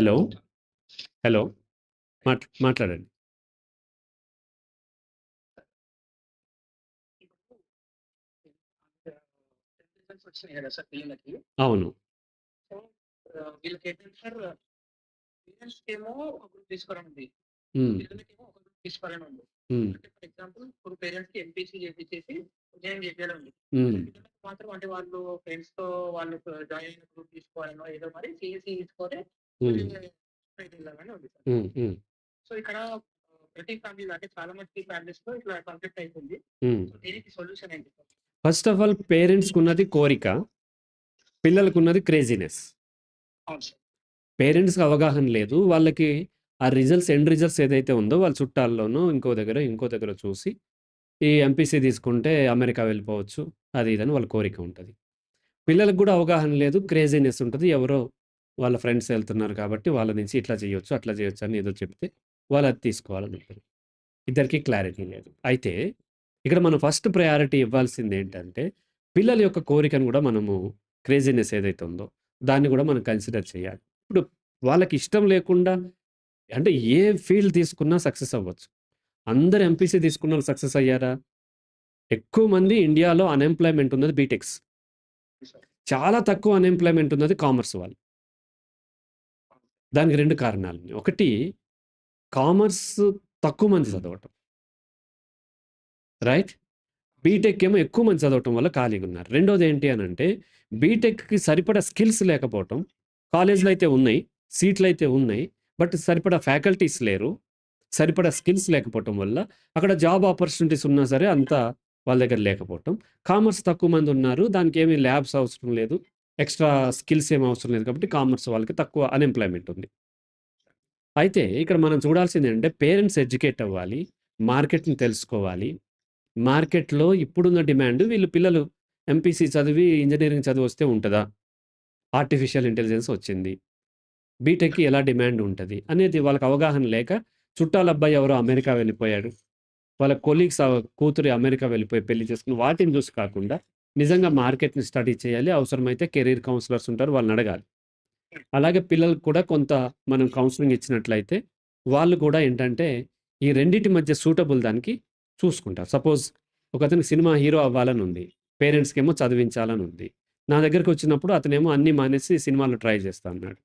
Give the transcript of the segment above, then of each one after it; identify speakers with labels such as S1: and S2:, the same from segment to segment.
S1: Hello. Hello. మాట్ మాట్లాడండి. అవును.
S2: వీళ్ళకి ఏంటంటే సార్ పేరెంట్స్ ఏమో ఒక గ్రూప్ పిల్లలకేమో ఒక గ్రూప్ తీసుకోవాలని ఉంది అంటే ఫర్ ఎగ్జాంపుల్ ఇప్పుడు పేరెంట్స్కి ఎంపీసీ చేపించేసి జాయిన్ పిల్లలకు మాత్రం అంటే వాళ్ళు ఫ్రెండ్స్తో వాళ్ళు జాయిన్ అయిన గ్రూప్ తీసుకోవాలనో ఏదో మరి సిఎస్సి తీసుకొని సో ఇక్కడ ప్రతి ఫ్యామిలీ అంటే చాలా మంది ఫ్యామిలీస్లో ఇట్లా కాన్ఫ్లిక్ట్ అవుతుంది దీనికి సొల్యూషన్ ఏంటి?
S1: ఫస్ట్ ఆఫ్ ఆల్ పేరెంట్స్కి ఉన్నది కోరిక పిల్లలకు ఉన్నది క్రేజీనెస్ పేరెంట్స్కి అవగాహన లేదు. వాళ్ళకి ఆ రిజల్ట్స్ ఎండ్ రిజల్ట్స్ ఏదైతే ఉందో వాళ్ళ చుట్టాల్లోనో ఇంకో దగ్గర ఇంకో దగ్గర చూసి ఈ ఎంపీసీ తీసుకుంటే అమెరికా వెళ్ళిపోవచ్చు. అది ఇదని వాళ్ళ కోరిక ఉంటుంది. పిల్లలకు కూడా అవగాహన లేదు. క్రేజీనెస్ ఉంటుంది. ఎవరో వాళ్ళ ఫ్రెండ్స్ వెళ్తున్నారు కాబట్టి వాళ్ళ నుంచి ఇట్లా చేయొచ్చు అట్లా చేయొచ్చు అని ఏదో చెప్తే వాళ్ళు అది తీసుకోవాలని ఉంటుంది ఇద్దరికి క్లారిటీ లేదు. అయితే ఇక్కడ మనం ఫస్ట్ ప్రయారిటీ ఇవ్వాల్సింది ఏంటంటే పిల్లల యొక్క కోరికను కూడా మనము క్రేజీనెస్ ఏదైతే ఉందో దాన్ని కూడా మనం కన్సిడర్ చేయాలి. ఇప్పుడు వాళ్ళకి ఇష్టం లేకుండా అంటే ఏ ఫీల్డ్ తీసుకున్నా సక్సెస్ అవ్వచ్చు. అందరు ఎంపీసీ తీసుకున్న వాళ్ళు సక్సెస్ అయ్యారా? ఎక్కువ మంది ఇండియాలో అన్ఎంప్లాయ్మెంట్ ఉన్నది బీటెక్స్ చాలా తక్కువ అన్ఎంప్లాయ్మెంట్ ఉన్నది కామర్స్ వాళ్ళు. దానికి రెండు కారణాలు. ఒకటి కామర్స్ తక్కువ మంది చదవటం. రైట్? బీటెక్ ఏమో ఎక్కువ మంది చదవటం వల్ల ఖాళీగా ఉన్నారు. రెండోది ఏంటి అని అంటే బీటెక్కి సరిపడా స్కిల్స్ లేకపోవటం. కాలేజీలో అయితే ఉన్నాయి సీట్లు అయితే ఉన్నాయి బట్ సరిపడా ఫ్యాకల్టీస్ లేరు. సరిపడా స్కిల్స్ లేకపోవటం వల్ల అక్కడ జాబ్ ఆపర్చునిటీస్ ఉన్నా సరే అంత వాళ్ళ దగ్గర లేకపోవటం. కామర్స్ తక్కువ మంది ఉన్నారు దానికి ఏమీ ల్యాబ్స్ అవసరం లేదు. ఎక్స్ట్రా స్కిల్స్ ఏం అవసరం లేదు కాబట్టి కామర్స్ వాళ్ళకి తక్కువ అన్ఎంప్లాయ్మెంట్ ఉంది. అయితే ఇక్కడ మనం చూడాల్సింది ఏంటంటే పేరెంట్స్ ఎడ్యుకేట్ అవ్వాలి మార్కెట్ని తెలుసుకోవాలి. మార్కెట్లో ఇప్పుడున్న డిమాండ్ వీళ్ళు పిల్లలు ఎంపీసీ చదివి ఇంజనీరింగ్ చదివి వస్తే ఉంటుందా? ఆర్టిఫిషియల్ ఇంటెలిజెన్స్ వచ్చింది. బీటెక్కి ఎలా డిమాండ్ ఉంటుంది? అనేది వాళ్ళకి అవగాహన లేక చుట్టాల అబ్బాయి ఎవరో అమెరికా వెళ్ళిపోయాడు. వాళ్ళ కొలీగ్స్ కూతురి అమెరికా వెళ్ళిపోయి పెళ్ళి చేసుకుని వాటిని చూసి కాకుండా నిజంగా మార్కెట్ని స్టడీ చేయాలి. అవసరమైతే కెరీర్ కౌన్సిలర్స్ ఉంటారు వాళ్ళని అడగాలి. అలాగే పిల్లలకు కూడా కొంత మనం కౌన్సిలింగ్ ఇచ్చినట్లయితే వాళ్ళు కూడా ఏంటంటే ఈ రెండింటి మధ్య సూటబుల్ దానికి చూసుకుంటారు. సపోజ్ ఒక అతనికి సినిమా హీరో అవ్వాలని ఉంది పేరెంట్స్కి ఏమో చదివించాలని ఉంది. నా దగ్గరికి వచ్చినప్పుడు అతనేమో అన్ని మానేసి సినిమాలు ట్రై చేస్తా అన్నాడు.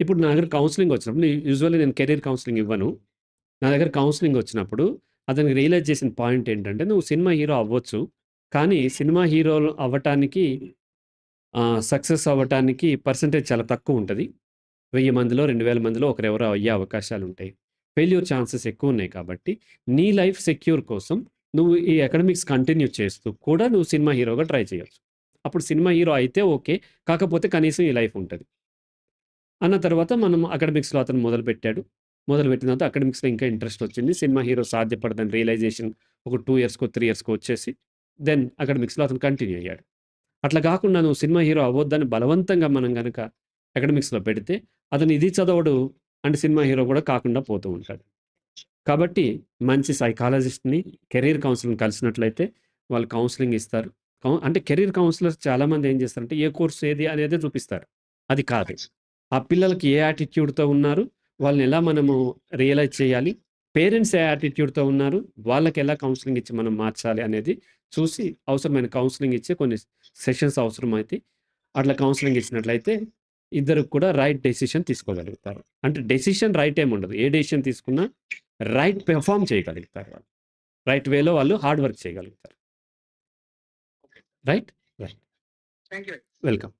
S1: ఇప్పుడు నా దగ్గర కౌన్సిలింగ్ వచ్చినప్పుడు యూజువల్లీ నేను కెరీర్ కౌన్సిలింగ్ ఇవ్వను. నా దగ్గర కౌన్సిలింగ్ వచ్చినప్పుడు అతనికి రియలైజ్ చేసిన పాయింట్ ఏంటంటే నువ్వు సినిమా హీరో అవ్వచ్చు. కానీ సినిమా హీరో అవ్వటానికి సక్సెస్ అవ్వటానికి పర్సంటేజ్ చాలా తక్కువ ఉంటుంది. వెయ్యి మందిలో రెండు వేల మందిలో ఒకరెవరో అయ్యే అవకాశాలు ఉంటాయి. ఫెయిల్యూర్ ఛాన్సెస్ ఎక్కువ ఉన్నాయి కాబట్టి నీ లైఫ్ సెక్యూర్ కోసం నువ్వు ఈ అకాడమిక్స్ కంటిన్యూ చేస్తూ కూడా నువ్వు సినిమా హీరోగా ట్రై చేయొచ్చు. అప్పుడు సినిమా హీరో అయితే ఓకే కాకపోతే కనీసం ఈ లైఫ్ ఉంటుంది. అన్న తర్వాత మనం అకాడమిక్స్లో అతను మొదలుపెట్టాడు. మొదలుపెట్టిన తర్వాత అకాడమిక్స్లో ఇంకా ఇంట్రెస్ట్ వచ్చింది. సినిమా హీరో సాధ్యపడదని రియలైజేషన్ ఒక టూ ఇయర్స్కో త్రీ ఇయర్స్కో వచ్చేసి దెన్ అకాడమిక్స్లో అతను కంటిన్యూ అయ్యాడు. అట్లా కాకుండా నువ్వు సినిమా హీరో అవ్వద్దని బలవంతంగా మనం కనుక అకాడమిక్స్లో పెడితే అతను ఇది చదవడు అంటే సినిమా హీరో కూడా కాకుండా పోతూ ఉంటాడు. కాబట్టి మంచి సైకాలజిస్ట్ని కెరీర్ కౌన్సిలింగ్ కలిసినట్లయితే వాళ్ళు కౌన్సిలింగ్ ఇస్తారు. అంటే కెరీర్ కౌన్సిలర్స్ చాలామంది ఏం చేస్తారంటే ఏ కోర్స్ ఏది అనేది చూపిస్తారు. అది కాదు. ఆ పిల్లలకి ఏ యాటిట్యూడ్తో ఉన్నారు? వాళ్ళని ఎలా మనము రియలైజ్ చేయాలి? పేరెంట్స్ ఏ యాటిట్యూడ్తో ఉన్నారు? వాళ్ళకి ఎలా కౌన్సిలింగ్ ఇచ్చి మనం మార్చాలి అనేది చూసి అవసరమైన కౌన్సిలింగ్ ఇచ్చే కొన్ని సెషన్స్ అవసరమైతే అట్లా కౌన్సిలింగ్ ఇచ్చినట్లయితే ఇద్దరు కూడా రైట్ డెసిషన్ తీసుకోగలుగుతారు. అంటే డెసిషన్ రైట్ ఏమి ఉండదు. ఏ డెసిషన్ తీసుకున్నా రైట్ పెర్ఫామ్ చేయగలుగుతారు వాళ్ళు. రైట్ వేలో వాళ్ళు హార్డ్ వర్క్ చేయగలుగుతారు. Right right
S2: thank you
S1: welcome